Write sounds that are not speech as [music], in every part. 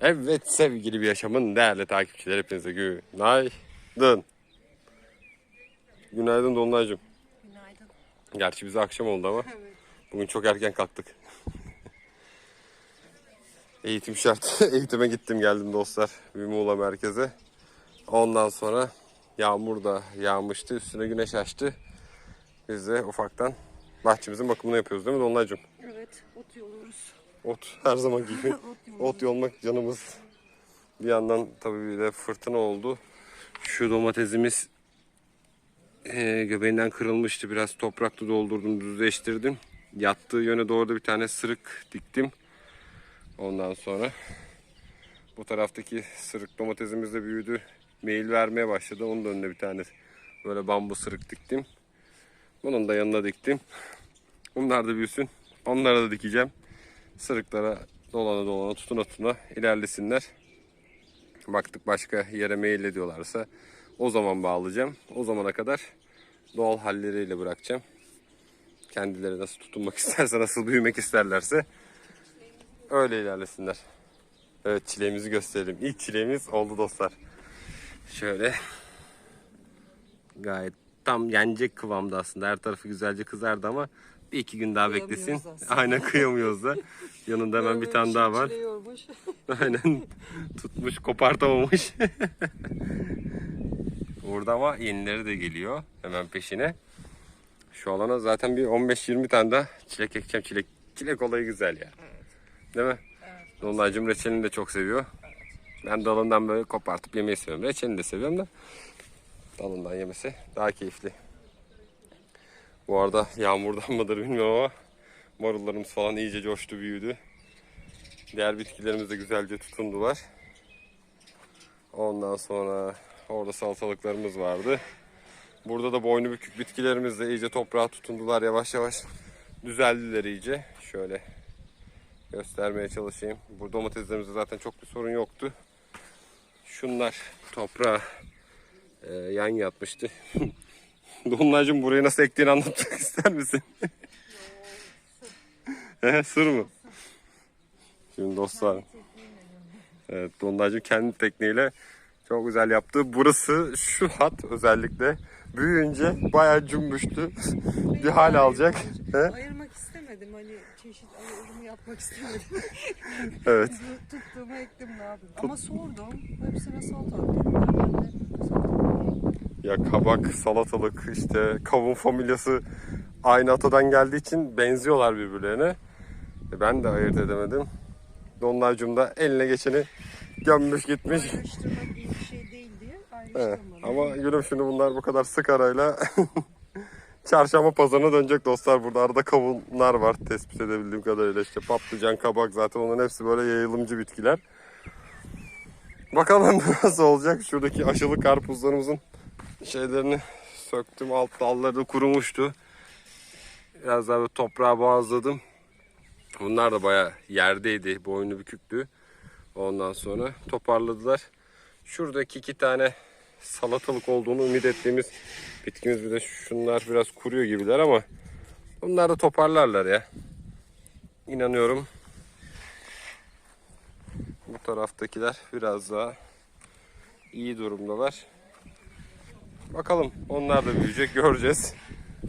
Evet sevgili bir yaşamın değerli takipçileri hepinize günaydın. Günaydın Dolunaycığım. Günaydın. Gerçi bize akşam oldu ama Evet. bugün çok erken kalktık. [laughs] Eğitim şart. [laughs] Eğitime gittim geldim dostlar. Bir Muğla merkeze. Ondan sonra yağmur da yağmıştı. Üstüne güneş açtı. Biz de ufaktan bahçemizin bakımını yapıyoruz değil mi Dolunaycığım? Evet, ot yoluyoruz. Ot her zaman gibi. [laughs] ot yolmak canımız. Bir yandan tabii bir de fırtına oldu. Şu domatesimiz eee, göbeğinden kırılmıştı. Biraz toprakla doldurdum, düzleştirdim. Yattığı yöne doğru da bir tane sırık diktim. Ondan sonra bu taraftaki sırık domatesimiz de büyüdü. Meyil vermeye başladı. Onun da önüne bir tane böyle bambu sırık diktim. Bunun da yanına diktim. Bunlar da büyüsün. Onları da dikeceğim. Sırıklara dolana dolana tutuna tutuna ilerlesinler. Baktık başka yere meyil ediyorlarsa o zaman bağlayacağım. O zamana kadar doğal halleriyle bırakacağım. Kendileri nasıl tutunmak [laughs] isterse, nasıl büyümek isterlerse öyle ilerlesinler. Evet çileğimizi gösterelim. İlk çileğimiz oldu dostlar. Şöyle gayet tam yenecek kıvamda aslında. Her tarafı güzelce kızardı ama bir iki gün daha beklesin. aslında. [laughs] Aynen kıyamıyoruz da. Yanında hemen bir tane daha var. [laughs] Aynen tutmuş kopartamamış. [laughs] Burada ama yenileri de geliyor hemen peşine. Şu alana zaten bir 15-20 tane daha çilek ekeceğim. Çilek, çilek olayı güzel ya. Değil mi? Evet. Dolunaycığım reçelini de çok seviyor. Ben dalından böyle kopartıp yemeyi seviyorum. Reçelini de seviyorum da dalından yemesi daha keyifli. Bu arada yağmurdan [laughs] mıdır bilmiyorum ama marullarımız falan iyice coştu büyüdü. Diğer bitkilerimiz de güzelce tutundular. Ondan sonra orada salatalıklarımız vardı. Burada da boynu bükük bitkilerimiz de iyice toprağa tutundular yavaş yavaş. Düzeldiler iyice. Şöyle göstermeye çalışayım. Bu domateslerimizde zaten çok bir sorun yoktu. Şunlar toprağa e, yan yatmıştı. [laughs] Dolunaycığım burayı nasıl ektiğini anlatmak [laughs] ister misin? [laughs] He, Sır mı? Şimdi dostlar. Evet Dolunaycığım kendi tekniğiyle çok güzel yaptı. Burası şu hat özellikle büyüyünce bayağı cümbüştü. bir hal alacak. He? Ayırmak istemedim hani çeşit ayrımı yapmak istemedim. [laughs] Evet. Tuttuğumu ektim ne yapayım. Ama sordum. Hepsine salatalık dediler. Ben de salatalık Ya kabak, salatalık, işte kavun familyası aynı atadan geldiği için benziyorlar birbirlerine. E, Ben de ayırt edemedim. Dolunaycığım da eline geçeni gömmüş gitmiş. ayrıştırmak iyi bir şey değil diye. Ama gülüm şimdi bunlar bu kadar sık arayla [laughs] çarşamba pazarına dönecek dostlar. Burada arada kavunlar var tespit edebildiğim kadarıyla. işte patlıcan, kabak zaten onların hepsi böyle yayılımcı bitkiler. Bakalım [laughs] nasıl olacak. Şuradaki aşılı karpuzlarımızın şeylerini söktüm. Alt dalları da kurumuştu. Biraz daha böyle toprağa boğazladım. Bunlar da bayağı yerdeydi. Boynu büküktü. Ondan sonra toparladılar. Şuradaki iki tane salatalık olduğunu ümit ettiğimiz bitkimiz bir de şunlar biraz kuruyor gibiler ama bunlar da toparlarlar ya. İnanıyorum. Bu taraftakiler biraz daha iyi durumdalar. Bakalım onlar da büyüyecek göreceğiz.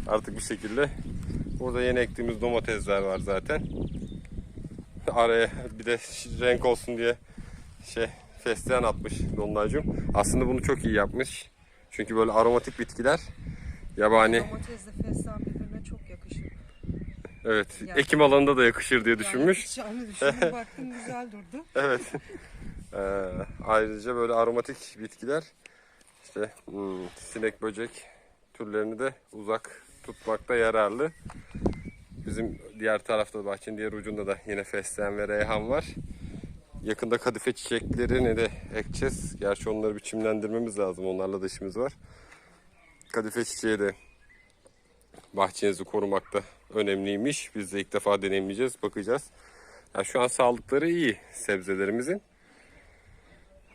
Artık bir şekilde. Burada yeni ektiğimiz domatesler var zaten. Araya bir de renk olsun diye şey fesleğen atmış Dolunaycığım. Aslında bunu çok iyi yapmış. Çünkü böyle aromatik bitkiler yabani Domatesle fesleğen birbirine çok yakışır. evet Yani- ekim alanında da yakışır diye düşünmüş. Yani düşündüm [laughs] baktım güzel durdu. Evet. Ee, ayrıca böyle aromatik bitkiler işte hmm, sinek böcek türlerini de uzak tutmakta yararlı. Bizim diğer tarafta bahçenin diğer ucunda da yine fesleğen ve reyhan var. Yakında kadife çiçeklerini de ekeceğiz. Gerçi onları bir çimlendirmemiz lazım. Onlarla da işimiz var. Kadife çiçeği de bahçenizi korumakta önemliymiş. Biz de ilk defa deneyimleyeceğiz, bakacağız. Ya şu an sağlıkları iyi sebzelerimizin.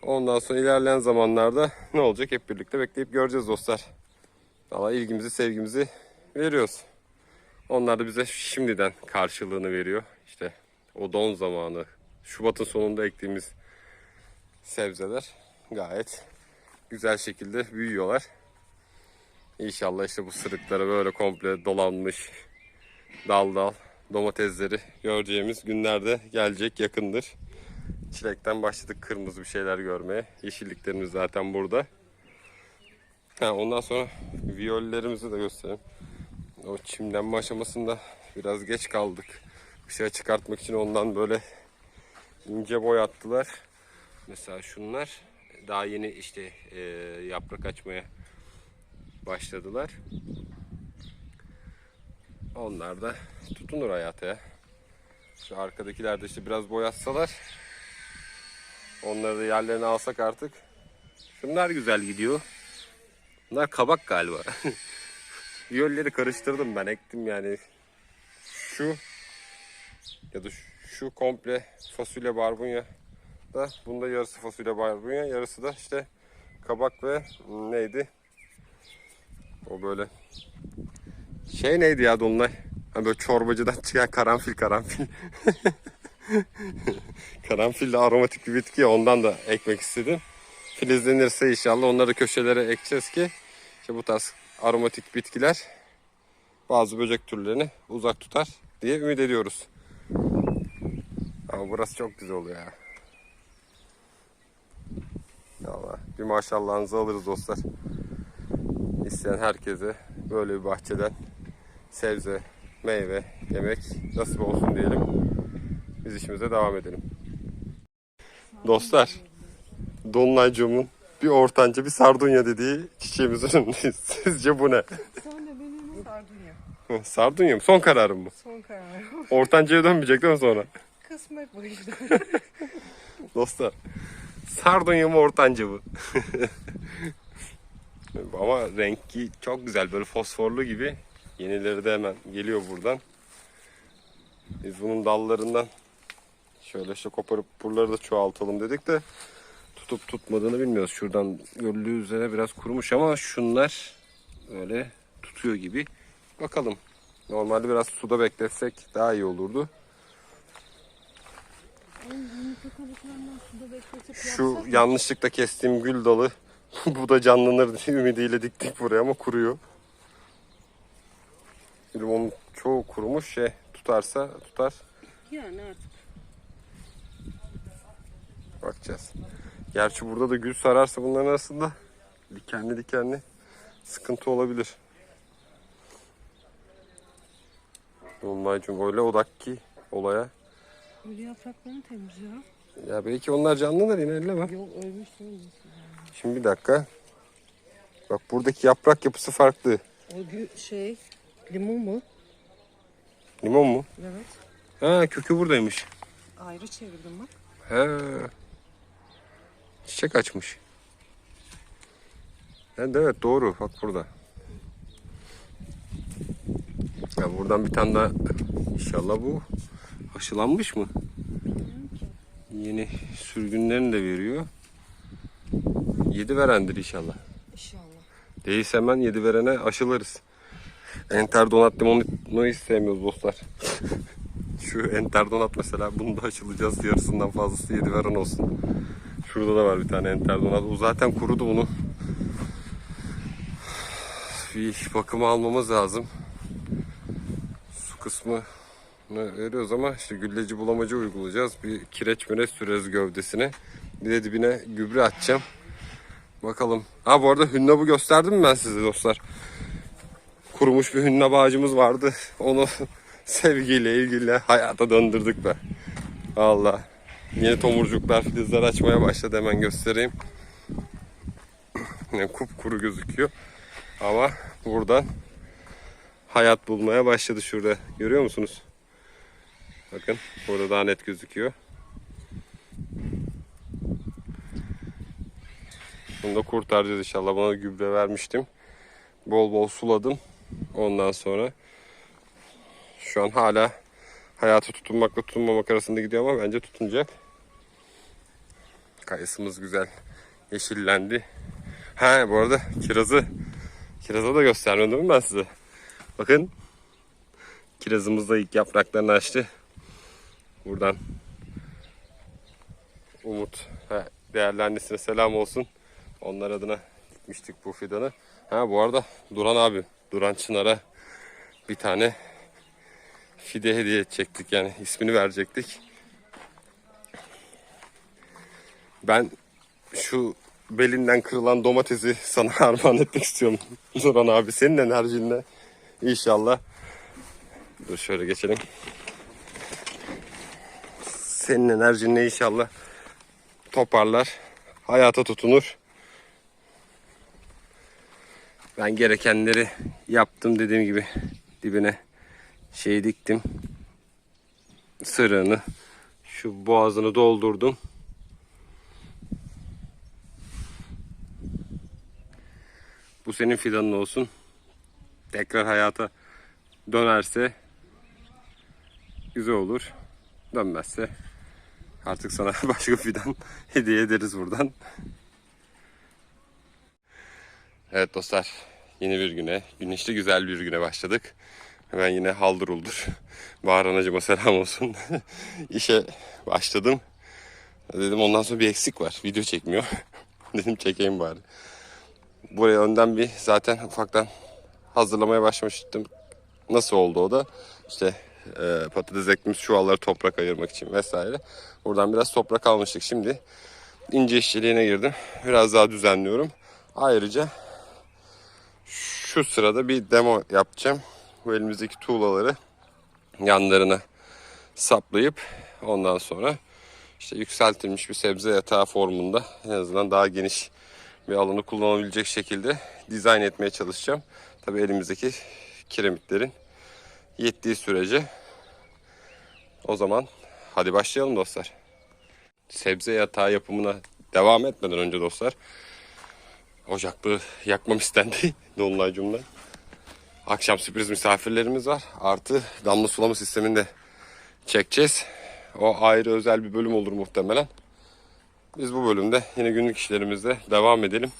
Ondan sonra ilerleyen zamanlarda ne olacak hep birlikte bekleyip göreceğiz dostlar. Valla ilgimizi, sevgimizi veriyoruz. Onlar da bize şimdiden karşılığını veriyor. İşte o don zamanı, Şubat'ın sonunda ektiğimiz sebzeler gayet güzel şekilde büyüyorlar. İnşallah işte bu sırıkları böyle komple dolanmış dal dal domatesleri göreceğimiz günlerde gelecek yakındır. Çilekten başladık kırmızı bir şeyler görmeye. Yeşilliklerimiz zaten burada. Ha, ondan sonra viyollerimizi de göstereyim. O çimlenme aşamasında biraz geç kaldık. Dışarı çıkartmak için ondan böyle ince boy attılar. Mesela şunlar daha yeni işte e, yaprak açmaya başladılar. Onlar da tutunur hayata ya. Şu arkadakiler de işte biraz boyatsalar onları da yerlerine alsak artık. Şunlar güzel gidiyor. Bunlar kabak galiba. [laughs] Yölleri karıştırdım ben ektim yani. Şu ya da şu, komple fasulye barbunya da bunda yarısı fasulye barbunya yarısı da işte kabak ve neydi? O böyle şey neydi ya Dolunay? Ha böyle çorbacıdan çıkan karanfil karanfil. [laughs] [laughs] karanfil de aromatik bir bitki ondan da ekmek istedim. Filizlenirse inşallah onları köşelere ekeceğiz ki işte bu tarz aromatik bitkiler bazı böcek türlerini uzak tutar diye ümit ediyoruz. Ama burası çok güzel oluyor ya. Valla bir maşallahınızı alırız dostlar. İsteyen herkese böyle bir bahçeden sebze, meyve, yemek nasip olsun diyelim. Biz işimize devam edelim. Dostlar, Dolunaycığımın bir ortanca bir sardunya dediği çiçeğimizin önündeyiz. [laughs] Sizce bu ne? De benim sardunya. Hı, sardunya mı? Son kararım mı? Son karar. [laughs] Ortancaya dönmeyecek değil mi sonra? Kısmet bu işte. [laughs] Dostlar, sardunya mı ortanca mı? Ama renki çok güzel böyle fosforlu gibi. Yenileri de hemen geliyor buradan. Biz bunun dallarından şöyle işte koparıp buraları da çoğaltalım dedik de tutup tutmadığını bilmiyoruz. Şuradan görüldüğü üzere biraz kurumuş ama şunlar böyle tutuyor gibi. Bakalım. Normalde biraz suda bekletsek daha iyi olurdu. Şu yanlışlıkla kestiğim gül dalı [laughs] bu da canlanır diye ümidiyle diktik buraya ama kuruyor. Şimdi onun çoğu kurumuş şey tutarsa tutar. Yani artık. Bakacağız. Gerçi burada da gül sararsa bunların arasında dikenli dikenli sıkıntı olabilir. Dolunaycığım öyle odak ki olaya. Ölü yapraklarını temiz ya. Belki onlar canlılar yine elleme. Yok ölmüş değil. Şimdi bir dakika. Bak buradaki yaprak yapısı farklı. O gü- şey limon mu? Limon mu? Evet. Ha kökü buradaymış. Ayrı çevirdim bak. He. Çiçek açmış. Evet, evet doğru bak burada. Ya buradan bir tane daha inşallah bu aşılanmış mı? Yeni sürgünlerini de veriyor. Yedi verendir inşallah. İnşallah. Değilse hemen yedi verene aşılarız. Enter donat limonunu hiç sevmiyoruz dostlar. [laughs] Şu enter donat mesela bunu da aşılayacağız. Yarısından fazlası yedi veren olsun. Şurada da var bir tane enter donat. O zaten kurudu bunu. Bir bakıma almamız lazım. Su kısmı veriyoruz ama işte gülleci bulamacı uygulayacağız. Bir kireç müreç süreriz gövdesine. Bir de dibine gübre atacağım. Bakalım. Ha bu arada hünnabı gösterdim mi ben size dostlar? Kurumuş bir hünnap ağacımız vardı. Onu [laughs] sevgiyle ilgili hayata döndürdük be. Allah. Yeni tomurcuklar, filizler açmaya başladı. Hemen göstereyim. Yani kupkuru gözüküyor. Ama buradan hayat bulmaya başladı şurada. Görüyor musunuz? Bakın burada daha net gözüküyor. Bunu da kurtaracağız inşallah. Bana gübre vermiştim. Bol bol suladım. Ondan sonra şu an hala hayatı tutunmakla tutunmamak arasında gidiyor ama bence tutunacak. Kayısımız güzel. Yeşillendi. Ha bu arada kirazı kirazı da göstermedim mi ben size? Bakın kirazımız da ilk yapraklarını açtı. Buradan Umut ha, değerli annesine selam olsun. Onlar adına dikmiştik bu fidanı. Ha bu arada Duran abi, Duran Çınar'a bir tane fide hediye edecektik yani ismini verecektik. Ben şu belinden kırılan domatesi sana [laughs] armağan etmek istiyorum. [laughs] Duran abi senin enerjinle inşallah. Dur şöyle geçelim. Senin enerjinle inşallah toparlar. Hayata tutunur. Ben gerekenleri yaptım dediğim gibi dibine şey diktim. Sırığını şu boğazını doldurdum. Bu senin fidanın olsun. Tekrar hayata dönerse güzel olur. Dönmezse artık sana [laughs] başka fidan [laughs] hediye ederiz buradan. Evet dostlar yeni bir güne, güneşli güzel bir güne başladık. Hemen yine haldır uldur. [laughs] Bahar anacıma selam olsun. İşe başladım. Dedim ondan sonra bir eksik var. Video çekmiyor. Dedim çekeyim bari. Buraya önden bir zaten ufaktan hazırlamaya başlamıştım. Nasıl oldu o da? İşte e, patates ektiğimiz çuvalları toprak ayırmak için vesaire. Buradan biraz toprak almıştık. Şimdi ince işçiliğine girdim. Biraz daha düzenliyorum. Ayrıca şu sırada bir demo yapacağım. Bu elimizdeki tuğlaları yanlarına saplayıp ondan sonra işte yükseltilmiş bir sebze yatağı formunda en azından daha geniş bir alanı kullanabilecek şekilde dizayn etmeye çalışacağım. Tabii elimizdeki kiremitlerin yettiği sürece o zaman hadi başlayalım dostlar. Sebze yatağı yapımına devam etmeden önce dostlar ocaklığı yakmam istendi [laughs] Dolunaycım'dan. Akşam sürpriz misafirlerimiz var. Artı damla sulama sistemini de çekeceğiz. O ayrı özel bir bölüm olur muhtemelen. Biz bu bölümde yine günlük işlerimizle devam edelim.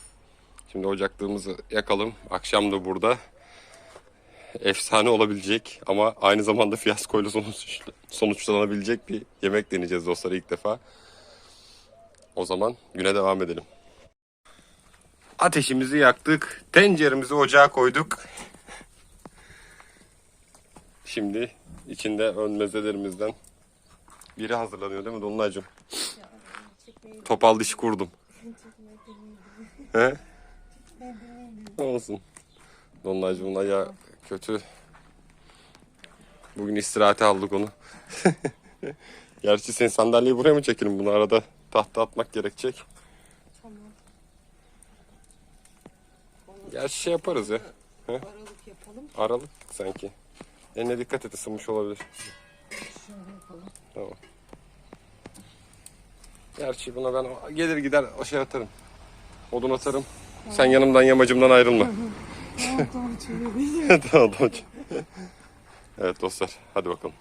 Şimdi ocaklığımızı yakalım. Akşam da burada efsane olabilecek ama aynı zamanda fiyaskoyla sonuç, sonuçlanabilecek bir yemek deneyeceğiz dostlar ilk defa. O zaman güne devam edelim. Ateşimizi yaktık. Tenceremizi ocağa koyduk. Şimdi içinde ön mezelerimizden biri hazırlanıyor değil mi Dolunaycığım? Topal dişi kurdum. He? Olsun. Dolunaycığımın ayağı kötü. Bugün istirahate aldık onu. [laughs] Gerçi sen sandalyeyi buraya mı çekelim bunu arada tahta atmak gerekecek. Tamam. Gerçi şey yaparız ya. Aralık yapalım. Aralık sanki. Eline dikkat et ısınmış olabilir. Şöyle yapalım. Tamam. Gerçi buna ben gelir gider o şey atarım. Odun atarım. Sen yanımdan yamacımdan ayrılma. [laughs] Tamam tamam. [laughs] evet dostlar hadi bakalım.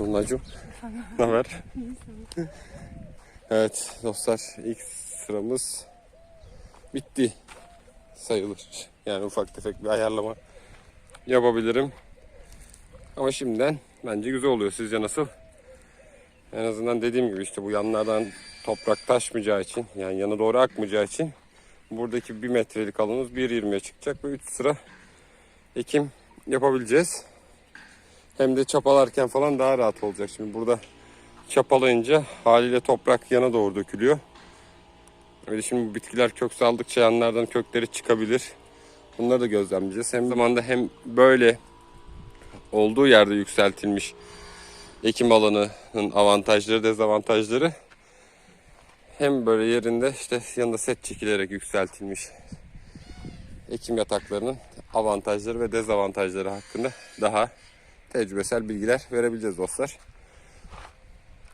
Dolunaycığım. ne haber? [laughs] evet dostlar ilk sıramız bitti sayılır. Yani ufak tefek bir ayarlama yapabilirim. Ama şimdiden bence güzel oluyor. Sizce nasıl? En azından dediğim gibi işte bu yanlardan toprak taşmayacağı için yani yana doğru akmayacağı için buradaki bir metrelik alanımız 1.20'ye çıkacak ve 3 sıra ekim yapabileceğiz. Hem de çapalarken falan daha rahat olacak. Şimdi burada çapalayınca haliyle toprak yana doğru dökülüyor. Öyle şimdi bu bitkiler kök saldıkça yanlardan kökleri çıkabilir. Bunları da gözlemleyeceğiz. Hem zamanda hem böyle olduğu yerde yükseltilmiş ekim alanının avantajları, dezavantajları hem böyle yerinde işte yanında set çekilerek yükseltilmiş ekim yataklarının avantajları ve dezavantajları hakkında daha tecrübesel bilgiler verebileceğiz dostlar.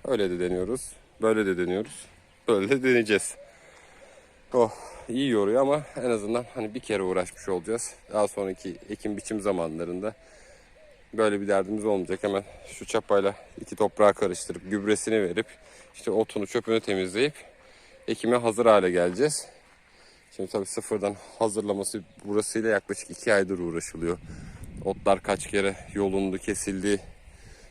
Öyle de deniyoruz. Böyle de deniyoruz. Böyle de deneyeceğiz. Oh iyi yoruyor ama en azından hani bir kere uğraşmış olacağız. Daha sonraki ekim biçim zamanlarında böyle bir derdimiz olmayacak. Hemen şu çapayla iki toprağı karıştırıp gübresini verip işte otunu çöpünü temizleyip ekime hazır hale geleceğiz. Şimdi tabii sıfırdan hazırlaması burasıyla yaklaşık iki aydır uğraşılıyor. Otlar kaç kere yolundu, kesildi.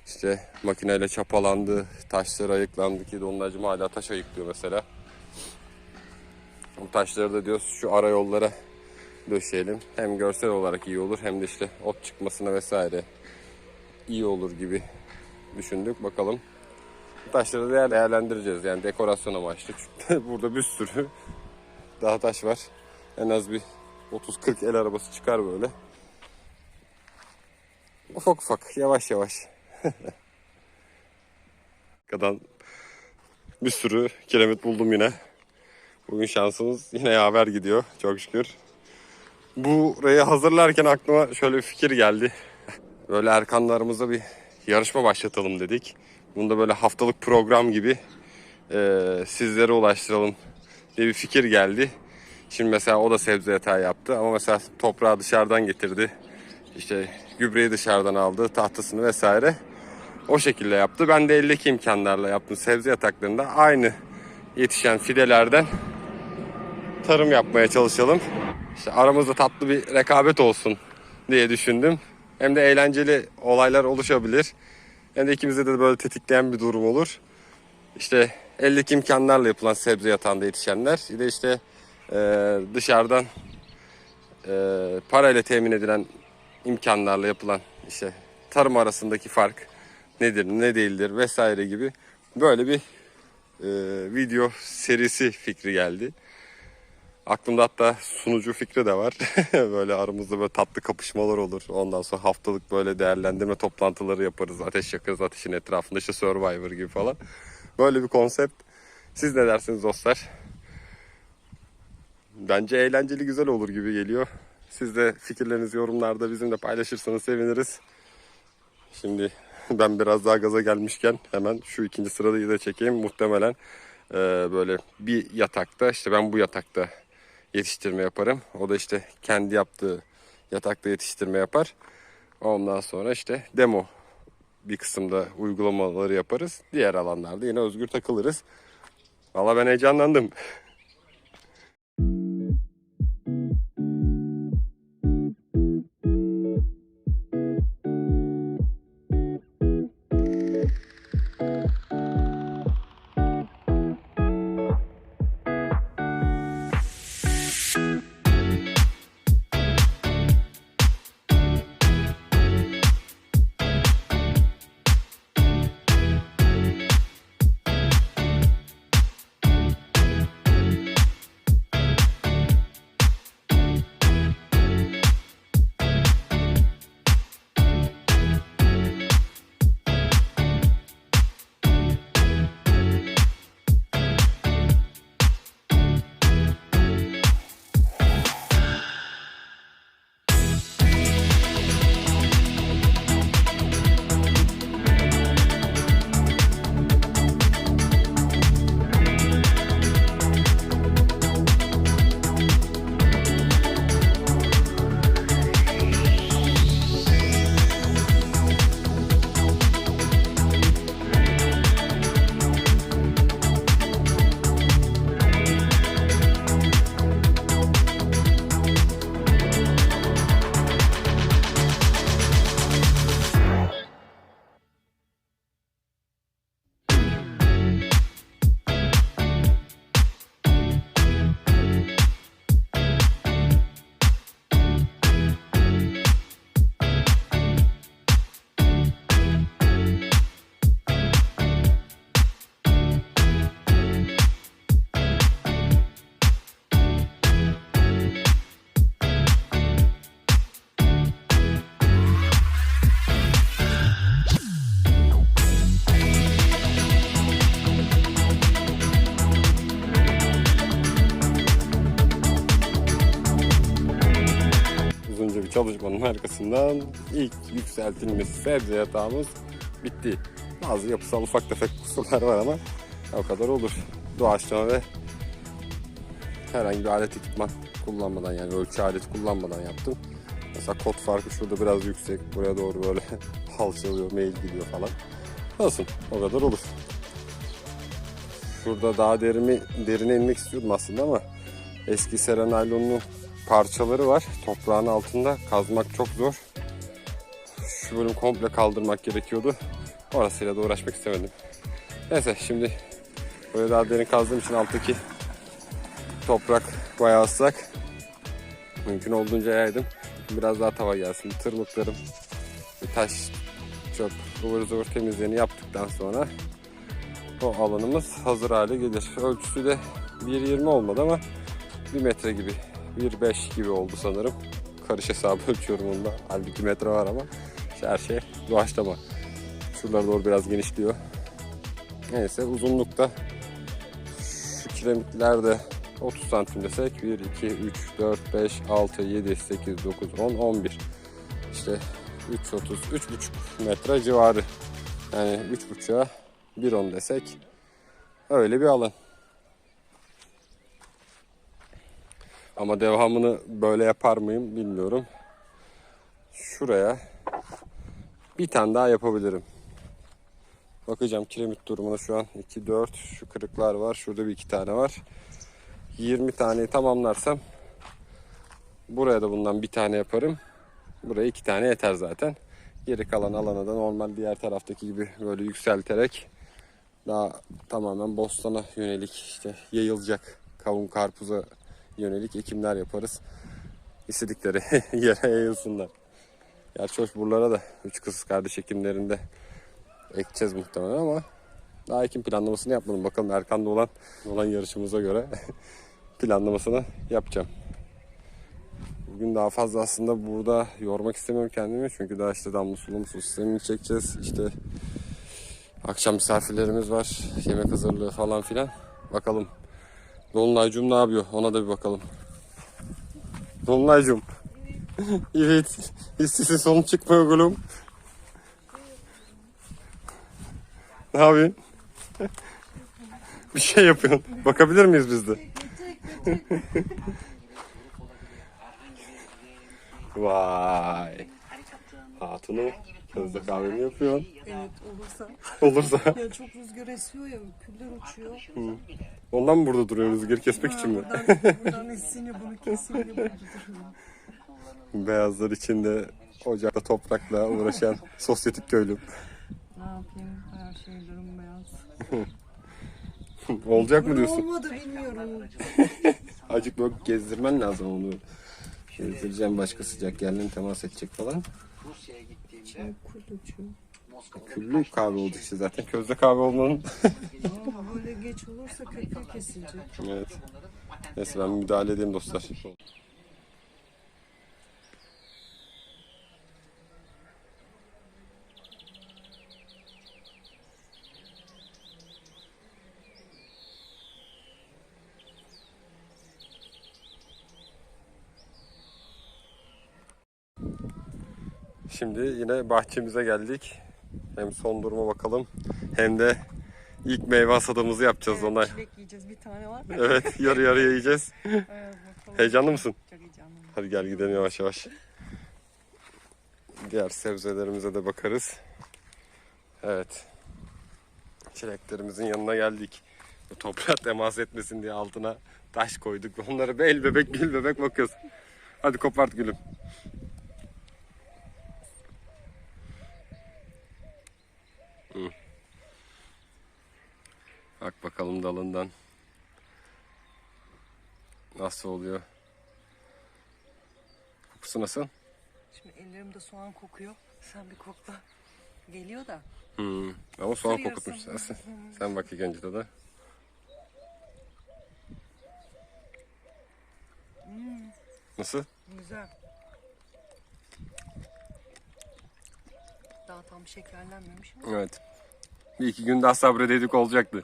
İşte makineyle çapalandı, taşlar ayıklandı ki donlacım hala taş ayıklıyor mesela. Bu taşları da diyoruz şu ara yollara döşeyelim. Hem görsel olarak iyi olur hem de işte ot çıkmasına vesaire iyi olur gibi düşündük. Bakalım. Bu taşları değer değerlendireceğiz. Yani dekorasyon amaçlı. Çünkü [laughs] burada bir sürü daha taş var. En az bir 30-40 el arabası çıkar böyle. Ufak ufak, yavaş yavaş. [laughs] Kadan bir sürü kiremit buldum yine. Bugün şansımız yine yaver gidiyor çok şükür. Burayı hazırlarken aklıma şöyle bir fikir geldi. [laughs] Böyle Erkanlarımıza bir yarışma başlatalım dedik. Bunu da böyle haftalık program gibi eee, sizlere ulaştıralım diye bir fikir geldi. Şimdi mesela o da sebze yatağı yaptı ama mesela toprağı dışarıdan getirdi. İşte gübreyi dışarıdan aldı, tahtasını vesaire. O şekilde yaptı. Ben de eldeki imkanlarla yaptım. Sebze yataklarında aynı yetişen fidelerden tarım yapmaya çalışalım. İşte aramızda tatlı bir rekabet olsun diye düşündüm. Hem de eğlenceli olaylar oluşabilir. Hem de ikimize de böyle tetikleyen bir durum olur. İşte eldeki imkanlarla yapılan sebze yatağında yetişenler. Bir de işte e, dışarıdan e, parayla temin edilen imkanlarla yapılan işte tarım arasındaki fark nedir, ne değildir vesaire gibi böyle bir e, video serisi fikri geldi. Aklımda hatta sunucu fikri de var. [laughs] böyle aramızda böyle tatlı kapışmalar olur. Ondan sonra haftalık böyle değerlendirme toplantıları yaparız. Ateş yakarız ateşin etrafında işte Survivor gibi falan. Böyle bir konsept. Siz ne dersiniz dostlar? Bence eğlenceli güzel olur gibi geliyor. Siz de fikirlerinizi yorumlarda bizimle paylaşırsanız seviniriz. Şimdi ben biraz daha gaza gelmişken hemen şu ikinci sırayı da çekeyim. Muhtemelen e, böyle bir yatakta işte ben bu yatakta yetiştirme yaparım. O da işte kendi yaptığı yatakta yetiştirme yapar. Ondan sonra işte demo bir kısımda uygulamaları yaparız. Diğer alanlarda yine özgür takılırız. Valla ben heyecanlandım. Çalışmanın arkasından ilk yükseltilmiş sebze yatağımız bitti. Bazı yapısal ufak tefek kusurlar var ama o kadar olur. Doğaçlama ve herhangi bir alet ekipman kullanmadan yani ölçü aleti kullanmadan yaptım. Mesela kot farkı şurada biraz yüksek. Buraya doğru böyle [laughs] alçalıyor, meyil gidiyor falan. Olsun o kadar olur. Şurada daha derimi, derine inmek istiyordum aslında ama eski sera naylonlu parçaları var. Toprağın altında kazmak çok zor. Şu bölüm komple kaldırmak gerekiyordu. Orasıyla da uğraşmak istemedim. Neyse şimdi böyle daha derin kazdığım için alttaki toprak bayağı ıslak. Mümkün olduğunca yaydım. Biraz daha tava gelsin. Tırmıklarım, taş, çöp, ıvır zıvır temizliğini yaptıktan sonra o alanımız hazır hale gelir. Ölçüsü de 1.20 olmadı ama 1 metre gibi, 1.5 gibi oldu sanırım. Karış hesabı [laughs] ölçüyorum onda. Halbuki metre var ama işte her şey doğaçlama. Şuralara doğru biraz genişliyor. Neyse uzunlukta şu kiremitler de 30 santim desek 1, 2, 3, 4, 5, 6, 7, 8, 9, 10, 11. İşte 3, 30, 3,5 metre civarı. Yani 3,5'a 1,10 desek öyle bir alan. Ama devamını böyle yapar mıyım bilmiyorum. Şuraya bir tane daha yapabilirim. Bakacağım kiremit durumuna şu an 2, 4 şu kırıklar var. Şurada bir iki tane var. 20 taneyi tamamlarsam buraya da bundan bir tane yaparım. Buraya iki tane yeter zaten. Geri kalan alana da normal diğer taraftaki gibi böyle yükselterek daha tamamen bostana yönelik işte yayılacak kavun karpuza yönelik ekimler yaparız. İstedikleri [laughs] yere yayılsınlar. Gerçi hoş buralara da üç kız kardeş ekimlerinde ekeceğiz muhtemelen ama daha ekim planlamasını yapmadım. Bakalım Erkan'da olan olan yarışımıza göre [laughs] planlamasını yapacağım. Bugün daha fazla aslında burada yormak istemiyorum kendimi. Çünkü daha işte damla sulama su sistemini çekeceğiz. İşte akşam misafirlerimiz var. Yemek hazırlığı falan filan. Bakalım. Dolunaycum ne yapıyor? Ona da bir bakalım. Dolunaycum. [laughs] evet. Hiç sesin sonu çıkmıyor gülüm. Ne yapıyorsun? bir şey yapıyorsun. Bakabilir miyiz biz de? Vay. Hatunu közde kahve mi yapıyorsun? Evet olursa. Olursa. Ya çok rüzgar esiyor ya küller uçuyor. Ondan mı burada duruyoruz? Rüzgarı kesmek için mi? Buradan, buradan esini bunu kesini burada duruyor. Beyazlar içinde ocakta toprakla uğraşan sosyetik köylü. Ne yapayım her şeylerim beyaz. Olacak mı Böyle diyorsun? olmadı bilmiyorum. Acık böyle gezdirmen lazım onu. Gezdireceğim başka sıcak yerlerine temas edecek falan. Moskova Küllü kahve oldu işte zaten. Közde kahve olmanın. Ama [laughs] böyle geç olursa köpüğü kesilecek. evet. Neyse ben müdahale edeyim dostlar. Şimdi yine bahçemize geldik. Hem son duruma bakalım hem de ilk meyve hasadımızı yapacağız ona. Çilek yiyeceğiz bir tane var. [laughs] Evet yarı yarıya yiyeceğiz. Evet. Heyecanlı mısın? Çok heyecanlıyım. Hadi gel gidelim yavaş yavaş. Diğer sebzelerimize de bakarız. Evet. Çileklerimizin yanına geldik. Bu toprağa temas etmesin diye altına taş koyduk. Onları bel bebek bil bebek bakıyoruz. Hadi kopart gülüm. Hı. Bak bakalım dalından. Nasıl oluyor? Kokusu nasıl? Şimdi ellerimde soğan kokuyor. Sen bir kokla. Geliyor da. Hmm. Ama soğan kokutmuş sen. Sen bak ilk önce tadı. Nasıl? Güzel. Daha tam şekerlenmemiş ama. Evet. Bir iki gün daha sabredeydik olacaktı.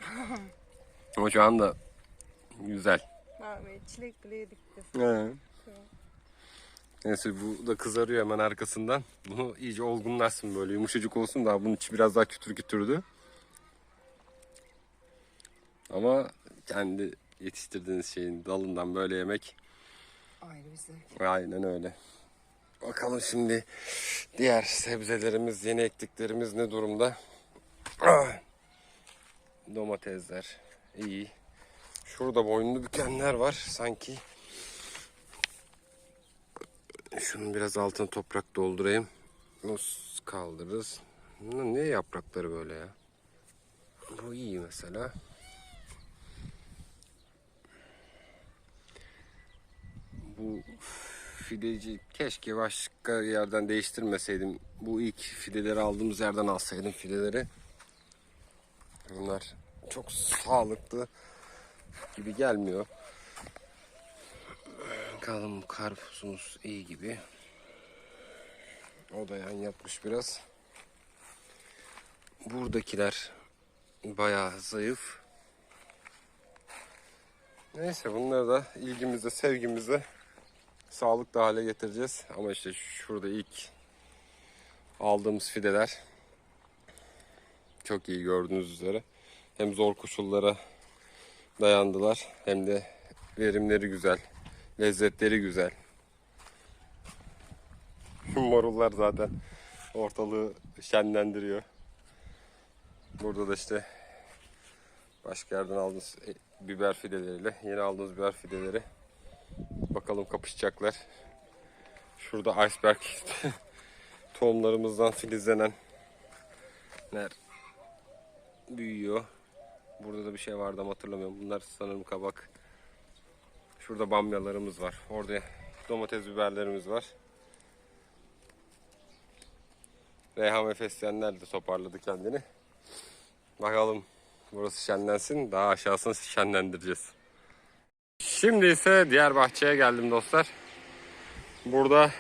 [laughs] Ama şu anda güzel. Evet, çilek bile yedik biz. He. Neyse bu da kızarıyor hemen arkasından. Bunu iyice olgunlaşsın böyle yumuşacık olsun da bunun içi biraz daha kütür kütürdü. Ama kendi yetiştirdiğiniz şeyin dalından böyle yemek Ayrı bir zevk. aynen öyle. Bakalım şimdi diğer sebzelerimiz, yeni ektiklerimiz ne durumda? Ah! Domatesler iyi. Şurada boynunu bükenler var sanki. Şunun biraz altına toprak doldurayım. Mus kaldırırız. Bunlar ne yaprakları böyle ya? Bu iyi mesela. Bu fideci keşke başka yerden değiştirmeseydim. Bu ilk fideleri aldığımız yerden alsaydım fideleri. Bunlar çok sağlıklı gibi gelmiyor. Bakalım karpuzumuz iyi gibi. O da yan yapmış biraz. Buradakiler bayağı zayıf. Neyse bunları da ilgimizde, sevgimizde sağlıklı hale getireceğiz. Ama işte şurada ilk aldığımız fideler çok iyi gördüğünüz üzere. Hem zor koşullara dayandılar hem de verimleri güzel, lezzetleri güzel. [laughs] Marullar zaten ortalığı şenlendiriyor. Burada da işte başka yerden aldığımız e, biber fideleriyle yeni aldığımız biber fideleri bakalım kapışacaklar. Şurada iceberg [laughs] tohumlarımızdan filizlenen ner büyüyor. Burada da bir şey vardı ama hatırlamıyorum. Bunlar sanırım kabak. Şurada bamyalarımız var. Orada domates biberlerimiz var. Reyhan ve fesleğenler de toparladı kendini. Bakalım burası şenlensin. Daha aşağısını şenlendireceğiz. Şimdi ise diğer bahçeye geldim dostlar. Burada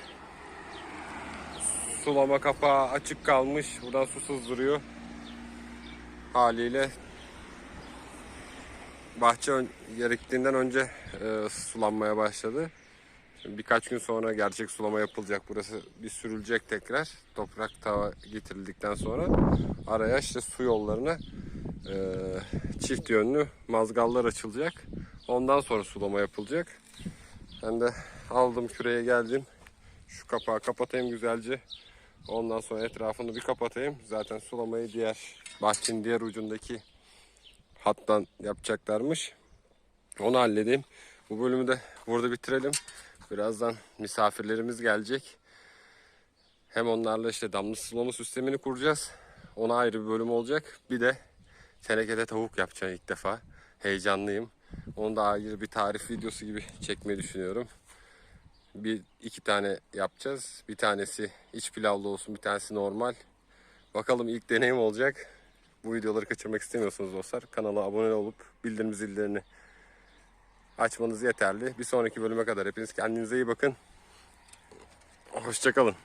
sulama kapağı açık kalmış. Buradan su sızdırıyor. Haliyle bahçe ön- gerektiğinden önce e, sulanmaya başladı. Şimdi birkaç gün sonra gerçek sulama yapılacak. Burası bir sürülecek tekrar. Toprak tava getirildikten sonra araya işte su yollarına e, çift yönlü mazgallar açılacak. Ondan sonra sulama yapılacak. Ben de aldım küreye geldim. Şu kapağı kapatayım güzelce. Ondan sonra etrafını bir kapatayım. Zaten sulamayı diğer bahçenin diğer ucundaki hattan yapacaklarmış. Onu halledeyim. Bu bölümü de burada bitirelim. Birazdan misafirlerimiz gelecek. Hem onlarla işte damla sulama sistemini kuracağız. Ona ayrı bir bölüm olacak. Bir de tenekede tavuk yapacağım ilk defa. Heyecanlıyım. Onu da ayrı bir tarif videosu gibi çekmeyi düşünüyorum. Bir iki tane yapacağız. Bir tanesi iç pilavlı olsun, bir tanesi normal. Bakalım ilk deneyim olacak. Bu videoları kaçırmak istemiyorsanız dostlar kanala abone olup bildirim zillerini açmanız yeterli. Bir sonraki bölüme kadar hepiniz kendinize iyi bakın. Hoşçakalın.